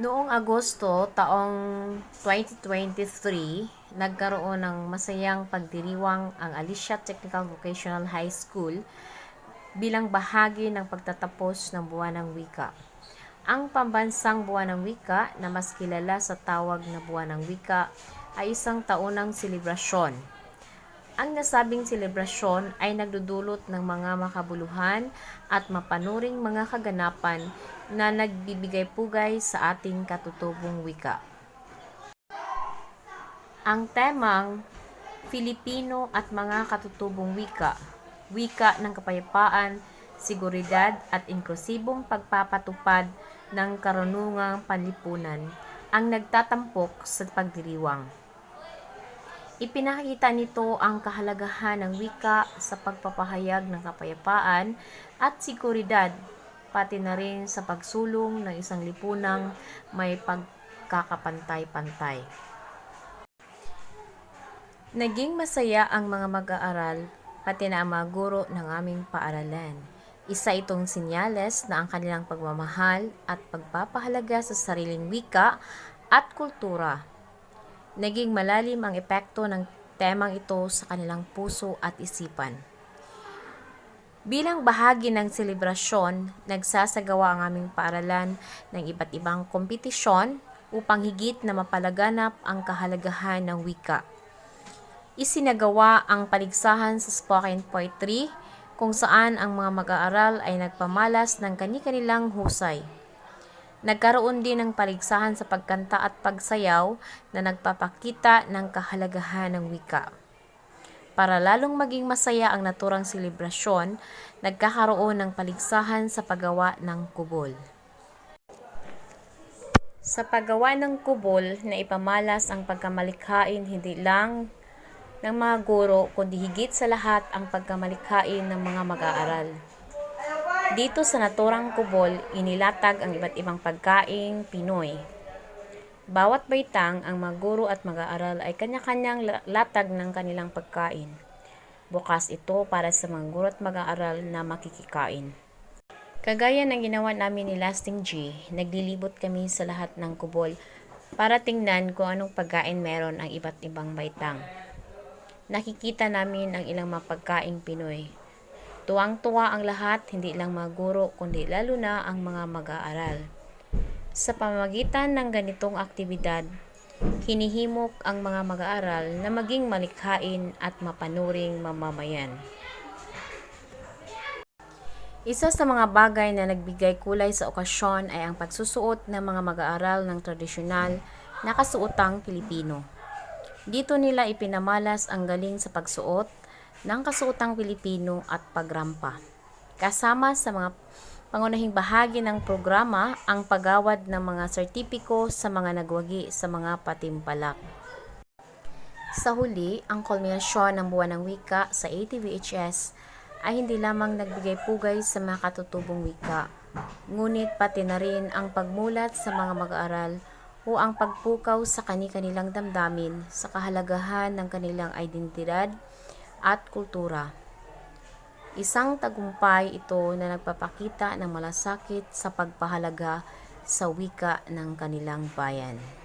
Noong Agosto taong 2023, nagkaroon ng masayang pagdiriwang ang Alicia Technical Vocational High School bilang bahagi ng pagtatapos ng Buwan ng Wika. Ang pambansang Buwan ng Wika na mas kilala sa tawag na Buwan ng Wika ay isang taunang selebrasyon. Ang nasabing selebrasyon ay nagdudulot ng mga makabuluhan at mapanuring mga kaganapan na nagbibigay pugay sa ating katutubong wika. Ang temang Filipino at mga katutubong wika, wika ng kapayapaan, seguridad at inklusibong pagpapatupad ng karunungang panlipunan ang nagtatampok sa pagdiriwang. Ipinakita nito ang kahalagahan ng wika sa pagpapahayag ng kapayapaan at seguridad, pati na rin sa pagsulong ng isang lipunang may pagkakapantay-pantay. Naging masaya ang mga mag-aaral, pati na ang mga guro ng aming paaralan. Isa itong sinyales na ang kanilang pagmamahal at pagpapahalaga sa sariling wika at kultura naging malalim ang epekto ng temang ito sa kanilang puso at isipan. Bilang bahagi ng selebrasyon, nagsasagawa ang aming paaralan ng iba't ibang kompetisyon upang higit na mapalaganap ang kahalagahan ng wika. Isinagawa ang paligsahan sa spoken poetry kung saan ang mga mag-aaral ay nagpamalas ng kani-kanilang husay. Nagkaroon din ng paligsahan sa pagkanta at pagsayaw na nagpapakita ng kahalagahan ng wika. Para lalong maging masaya ang naturang selebrasyon, nagkakaroon ng paligsahan sa paggawa ng kubol. Sa paggawa ng kubol na ipamalas ang pagkamalikhain hindi lang ng mga guro kundi higit sa lahat ang pagkamalikhain ng mga mag-aaral. Dito sa naturang kubol, inilatag ang iba't ibang pagkaing Pinoy. Bawat baitang, ang mga guro at mag-aaral ay kanya-kanyang latag ng kanilang pagkain. Bukas ito para sa mga guro at mag-aaral na makikikain. Kagaya ng ginawa namin ni Lasting G, naglilibot kami sa lahat ng kubol para tingnan kung anong pagkain meron ang iba't ibang baitang. Nakikita namin ang ilang mga pagkaing Pinoy Tuwang-tuwa ang lahat, hindi lang mga guro, kundi lalo na ang mga mag-aaral. Sa pamamagitan ng ganitong aktibidad, hinihimok ang mga mag-aaral na maging malikhain at mapanuring mamamayan. Isa sa mga bagay na nagbigay kulay sa okasyon ay ang pagsusuot ng mga mag-aaral ng tradisyonal na kasuotang Pilipino. Dito nila ipinamalas ang galing sa pagsuot ng kasuotang Pilipino at pagrampa. Kasama sa mga pangunahing bahagi ng programa ang pagawad ng mga sertipiko sa mga nagwagi sa mga patimpalak. Sa huli, ang kulminasyon ng buwan ng wika sa ATVHS ay hindi lamang nagbigay pugay sa mga katutubong wika, ngunit pati na rin ang pagmulat sa mga mag-aaral o ang pagpukaw sa kani-kanilang damdamin sa kahalagahan ng kanilang identidad at kultura. Isang tagumpay ito na nagpapakita ng malasakit sa pagpahalaga sa wika ng kanilang bayan.